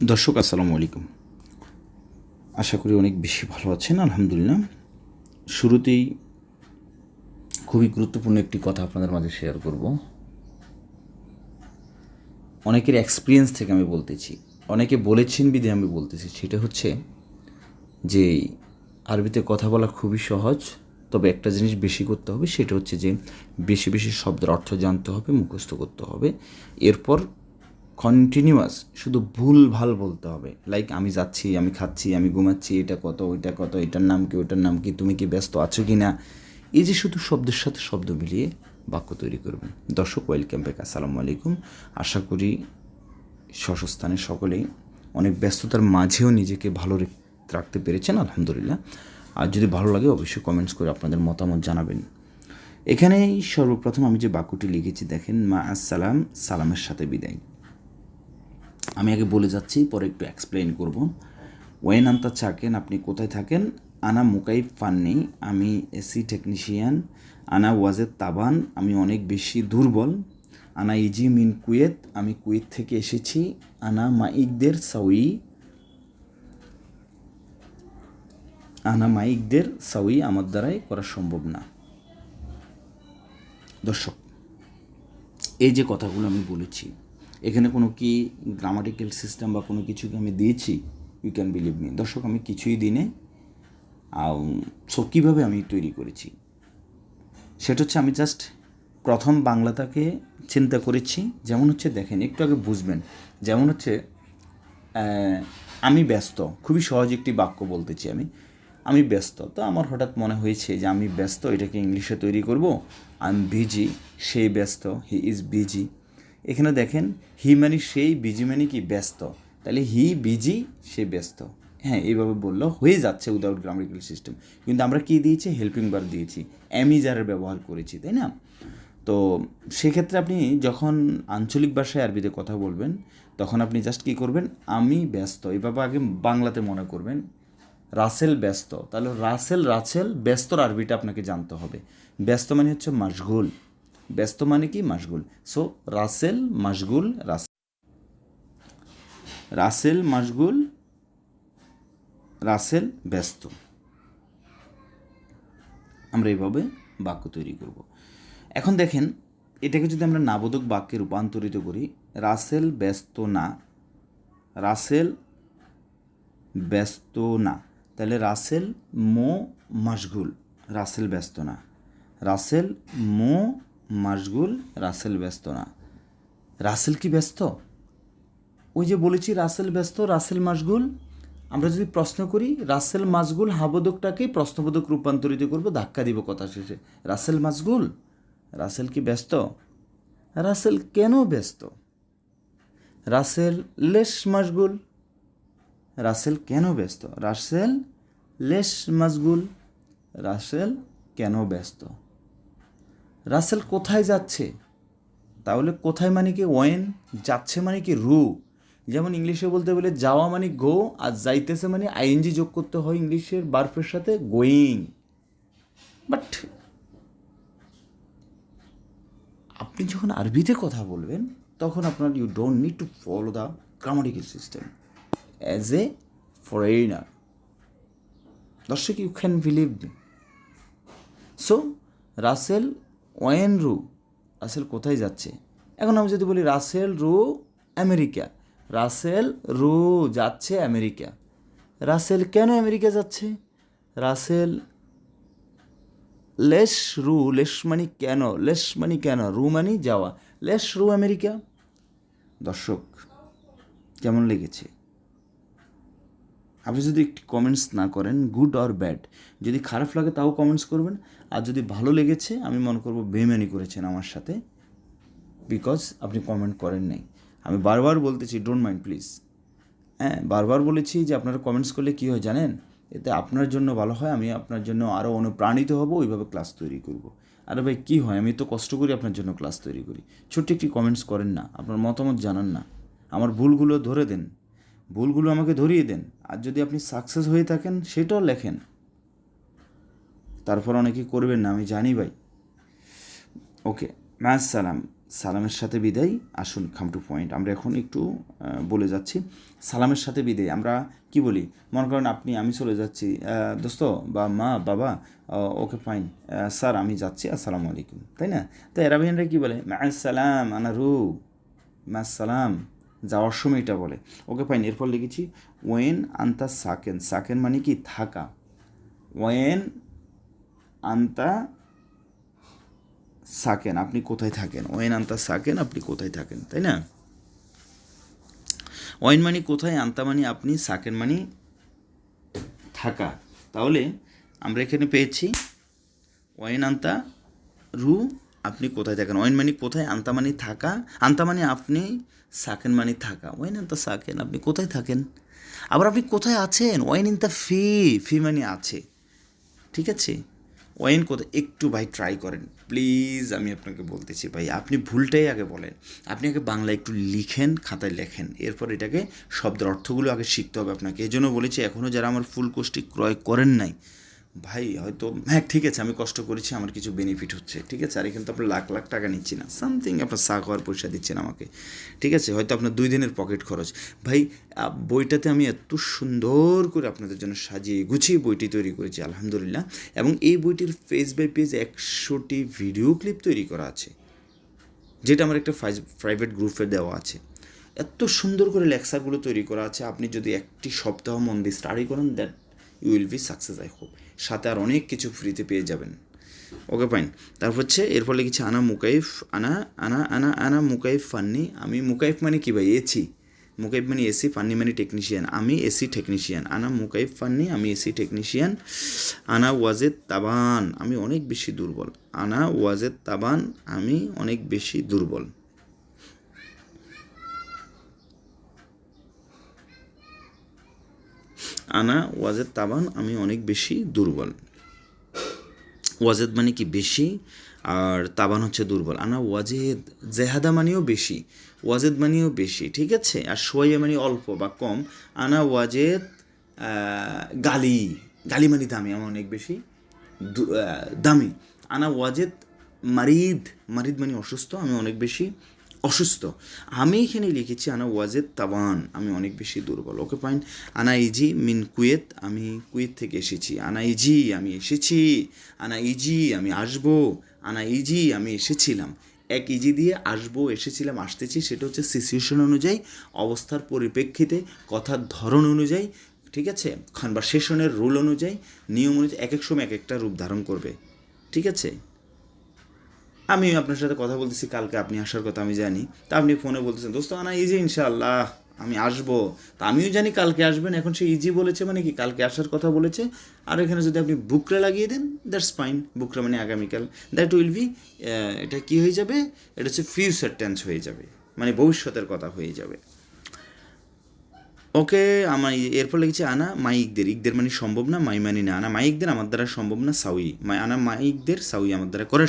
দর্শক, আসসালামু আলাইকুম। আশা করি অনেক বেশি ভালো আছেন, আলহামদুলিল্লাহ। শুরুতেই খুবই গুরুত্বপূর্ণ একটি কথা আপনাদের মাঝে শেয়ার করব। অনেকের এক্সপিরিয়েন্স থেকে আমি বলতেছি, অনেকে বলেছেন বিধে আমি বলতেছি, সেটা হচ্ছে যে আরবিতে কথা বলা খুবই সহজ, তবে একটা জিনিস বেশি করতে হবে, সেটা হচ্ছে যে বেশি বেশি শব্দের অর্থ জানতে হবে, মুখস্থ করতে হবে। এরপর কন্টিনিউয়াস শুধু ভুল ভালো বলতে হবে। লাইক আমি যাচ্ছি, আমি খাচ্ছি, আমি ঘুমাচ্ছি, এটা কত, ওইটা কত, এটার নাম কি ওইটার নাম কি, তুমি কি ব্যস্ত আছো কি না এই যে শুধু শব্দের সাথে শব্দ মিলিয়ে বাক্য তৈরি করবেন। দর্শক ওয়েলকাম ব্যাক আসসালামু আলাইকুম। আশা করি স্বস্থানে সকলেই অনেক ব্যস্ততার মাঝেও নিজেকে ভালো রাখতে পেরেছেন, আলহামদুলিল্লাহ। আর যদি ভালো লাগে, অবশ্যই কমেন্টস করে আপনাদের মতামত জানাবেন। এখানেই সর্বপ্রথম আমি যে বাক্যটি লিখেছি, দেখেন, মা আসসালাম, সালামের সাথে বিদায়। আমি আগে বলে যাচ্ছি, পরে একটু এক্সপ্লেন করব। ওয়েন আন্তা চাকেন আপনি কোথায় থাকেন? আনা মুকাইব ফান্নি, আমি এসি টেকনিশিয়ান আনা ওয়াজেদ তাবান, আমি অনেক বেশি দুর্বল। আনা ইজি মিন কুয়েত, আমি কুয়েত থেকে এসেছি। আনা মাইকদের সাউই, আনা মাইকদের সাউই আমার দ্বারাই করা সম্ভব না। দর্শক, এই যে কথাগুলো আমি বলেছি এখানে কোনো কি গ্রামাটিক্যাল সিস্টেম বা কোনো কিছুকে আমি দিয়েছি? ইউ ক্যান বিলিভ মি দর্শক, আমি কিছুই দিনে সো কীভাবে আমি তৈরি করেছি? সেটা হচ্ছে আমি জাস্ট প্রথম বাংলাটাকে চিন্তা করেছি। যেমন হচ্ছে, দেখেন, একটু আগে বুঝবেন। যেমন হচ্ছে আমি ব্যস্ত। খুবই সহজ একটি বাক্য বলতেছি আমি। আমি ব্যস্ত। তো আমার হঠাৎ মনে হয়েছে যে আমি ব্যস্ত, এটাকে ইংলিশে তৈরি করব। আই এম বিজি সে ব্যস্ত হি ইজ বিজি এখানে দেখেন হি মানে সেই বিজি মানে কি, ব্যস্ত। তাহলে হি বিজি সে ব্যস্ত। হ্যাঁ এইভাবে বলল হয়ে যাচ্ছে উইদাউট গ্রামাটিক্যাল সিস্টেম কিন্তু আমরা কি দিয়েছি? হেল্পিং বার দিয়েছি। অ্যামিজারের ব্যবহার করেছি, তাই না? তো সেক্ষেত্রে আপনি যখন আঞ্চলিক ভাষায় আরবিতে কথা বলবেন, তখন আপনি জাস্ট কী করবেন? আমি ব্যস্ত। এইভাবে আগে বাংলাতে মনে করবেন। রাসেল ব্যস্ত। তাহলে রাসেল রাসেল, ব্যস্তর আরবিটা আপনাকে জানতে হবে। ব্যস্ত মানে হচ্ছে মাসগুল ব্যস্ত মানে কি? মাসগুল সো রাসেল মাসগুল রাস রাসেল মাসগুল রাসেল ব্যস্ত। আমরা এইভাবে বাক্য তৈরি করব। এখন দেখেন, এটাকে যদি আমরা নাবোধক বাক্যে রূপান্তরিত করি, রাসেল ব্যস্ত না, রাসেল ব্যস্ত না, তাহলে রাসেল, মো মাসগুল রাসেল ব্যস্ত না, রাসেল, মো মাসগুল রাসেল ব্যস্ত না। রাসেল কি ব্যস্ত? ওই যে বলেছি রাসেল ব্যস্ত, রাসেল মাসগুল আমরা যদি প্রশ্ন করি, রাসেল মাসগুল হাবোধকটাকেই প্রশ্নবোধক রূপান্তরিত করব, ধাক্কা দিব কথা শেষে। রাসেল মাসগুল রাসেল কি ব্যস্ত? রাসেল কেন ব্যস্ত? রাসেল লেশ মাসগুল রাসেল কেন ব্যস্ত? রাসেল লেশ মাসগুল রাসেল কেন ব্যস্ত? রাসেল কোথায় যাচ্ছে? তাহলে কোথায় মানে কি ওয়েন? যাচ্ছে মানে কি রু? যেমন ইংলিশে বলতে বলে যাওয়া মানে গো, আর যাইতেছে মানে আইএনজি যোগ করতে হয় ইংলিশের বার্ফের সাথে, গোয়িং। বাট আপনি যখন আরবিতে কথা বলবেন, তখন আপনার you don't need to follow the grammatical system as a foreigner দর্শক you can believe me so Russell when রু রাসেল কোথায় যাচ্ছে? এখন আমি যদি বলি রাসেল রু আমেরিকা। রাসেল রু যাচ্ছে আমেরিকা। রাসেল কেন আমেরিকা যাচ্ছে? রাসেল লেশ রু, লেশ মানি কেন? লেশ মানি কেন? রু মানি যাওয়া। লেশ রু আমেরিকা। দর্শক, কেমন লেগেছে? আপনি যদি একটি কমেন্টস না করেন গুড অর ব্যাড যদি খারাপ লাগে তাও কমেন্টস করবেন, আর যদি ভালো লেগেছে, আমি মনে করব বেমানি করেছেন আমার সাথে বিকজ আপনি কমেন্ট করেন নাই। আমি বারবার বলতেছি ডোন্ট মাইন্ড প্লিজ হ্যাঁ বারবার বলেছি যে আপনারা কমেন্টস করলে কী হয় জানেন? এতে আপনার জন্য ভালো হয়, আমি আপনার জন্য আরও অনুপ্রাণিত হব, ওইভাবে ক্লাস তৈরি করব। আরে ভাই, কী হয়? আমি তো কষ্ট করি আপনার জন্য ক্লাস তৈরি করি। ছোট্ট একটি কমেন্টস করেন না, আপনার মতামত জানান না। আমার ভুলগুলো ধরে দেন। ভুলগুলো আমাকে ধরিয়ে দেন। আর যদি আপনি সাকসেস হয়ে থাকেন, সেটাও লেখেন। তারপর অনেকে করবেন না, আমি জানি ভাই। ওকে ম্যাস সালাম। সালামের সাথে বিদায়। আসুন খাম টু পয়েন্ট আমরা এখন একটু বলে যাচ্ছি। সালামের সাথে বিদায়। আমরা কি বলি? মনে করেন আপনি, আমি চলে যাচ্ছি। দোস্ত, বা মা, বাবা ওকে ফাইন স্যার, আমি যাচ্ছি। আসসালামু আলাইকুম। তাই না? তাই অ্যারাবিয়ানরা কী বলে? সালাম আনা রু সালাম। যাওয়ার সময় এটা বলে। ওকে ফাইন এরপর লিখেছি ওয়েন আন্তা সাকেন সাকেন মানে কি? থাকা। ওয়েন আন্তা সাকেন আপনি কোথায় থাকেন? ওয়েন আন্তা সাকেন আপনি কোথায় থাকেন? তাই না? ওয়েন মানে কোথায় আন্তা মানে আপনি সাকেন মানে থাকা। তাহলে আমরা এখানে পেয়েছি ওয়েন আন্তা রু কোথায় থাকেন? ওয়েন মানে কোথায়? আন্তা মানে থাকা? আন্তা মানে আপনি সাকেন মানে থাকা। ওয়েন আন্তা সাকেন, আপনি কোথায় থাকেন? আবার আপনি কোথায় আছেন? ওয়েন ইন দ্য ফি ফি মানে আছে। ঠিক আছে? ওয়েন কোথায় একটু ভাই ট্রাই করেন। প্লিজ আমি আপনাকে বলতেছি ভাই, আপনি ভুলটাই আগে বলেন। আপনি আগে বাংলা একটু লিখেন, খাতায় লেখেন। এরপর এটাকে শব্দের অর্থগুলো আগে শিখতে হবে আপনাকে। এই জন্য বলেছি এখনও যারা আমার ফুল কোর্সটি ক্রয় করেন নাই ভাই, হয়তো হ্যাঁ ঠিক আছে, আমি কষ্ট করেছি, আমার কিছু বেনিফিট হচ্ছে, ঠিক আছে, আর এখানে তো আপনার লাখ লাখ টাকা নিচ্ছি না। সামথিং আপনার চা খাওয়ার পয়সা দিচ্ছেন আমাকে, ঠিক আছে, হয়তো আপনার দুই দিনের পকেট খরচ। ভাই বইটাতে আমি এত সুন্দর করে আপনাদের জন্য সাজিয়ে গুছিয়ে বইটি তৈরি করেছি, আলহামদুলিল্লাহ, এবং এই বইটির পেজ বাই পেজ একশোটি ভিডিও ক্লিপ তৈরি করা আছে, যেটা আমার একটা প্রাইভেট গ্রুপে দেওয়া আছে। এত সুন্দর করে লেকচারগুলো তৈরি করা আছে, আপনি যদি একটি সপ্তাহ মন দিয়ে স্টাডি করেন that you will be success I hope সাথে আর অনেক কিছু ফ্রিতে পেয়ে যাবেন। ওকে ফাইন তারপর হচ্ছে, এরপর লিখেছি, আনা মুকাইফ, আনা আনা আনা আনা মুকাইফ ফান্নি। আমি মুকাইফ মানে কি ভাই? এছি মুকাইফ মানে এসি, ফান্নি মানে টেকনিশিয়ান আমি এসি টেকনিশিয়ান আনা মুকাইফ ফান্নি, আমি এসি টেকনিশিয়ান আনা ওয়াজেদ তাবান। আমি অনেক বেশি দুর্বল। আনা ওয়াজেদ তাবান, আমি অনেক বেশি দুর্বল। আনা ওয়াজেদ তাবান আমি অনেক বেশি দুর্বল। ওয়াজেদ মানে কি বেশি? আর তাবান হচ্ছে দুর্বল। আনা ওয়াজেদ, জেহাদা মানেও বেশি, ওয়াজেদ মানেও বেশি, ঠিক আছে? আর সোয়াইয়া মানে অল্প বা কম। আনা ওয়াজেদ গালি গালি মানে দামি, আমার অনেক বেশি দামি। আনা ওয়াজেদ, মারিদ মারিদ মানে অসুস্থ, আমি অনেক বেশি অসুস্থ। আমি এখানে লিখেছি, আনা ওয়াজেদ তাবান আমি অনেক বেশি দুর্বল। ওকে পাইন আনা ইজি মিন কুয়েত, আমি কুয়েত থেকে এসেছি। আনা ইজি, আমি এসেছি। আনা ইজি, আমি আসব। আনা ইজি, আমি এসেছিলাম। এক ইজি দিয়ে আসব, এসেছিলাম, আসতেছি, সেটা হচ্ছে সিচুয়েশন অনুযায়ী, অবস্থার পরিপ্রেক্ষিতে, কথার ধরন অনুযায়ী, ঠিক আছে? কনভারসেশনের রুল অনুযায়ী, নিয়ম অনুযায়ী, এক এক সময় এক একটা রূপ ধারণ করবে। ঠিক আছে? আমি আপনার সাথে কথা বলতেছি, কালকে আপনি আসার কথা আমি জানি। তা আপনি ফোনে বলতেছেন, দোস্ত, আনা ইজি ইনশাল্লাহ আমি আসব। তা আমিও জানি কালকে আসবেন, এখন সে ইজি বলেছে মানে কি, কালকে আসার কথা বলেছে। আর এখানে যদি আপনি বুকরা লাগিয়ে দেন দ্যাটস ফাইন বুকরা মানে আগামীকাল। দ্যাট উইল বি এটা কি হয়ে যাবে? এটা হচ্ছে ফিউচার টেন্স হয়ে যাবে মানে ভবিষ্যতের কথা হয়ে যাবে। ওকে, আমার এরপর লিখেছে আনা মাইকদের। ইকদের মানে সম্ভব না, মাই মানি না। আনা মাইকদের, আমার দ্বারা সম্ভব না, সাউই। মাই আনা মাইকদের, সাউই আমার দ্বারা করা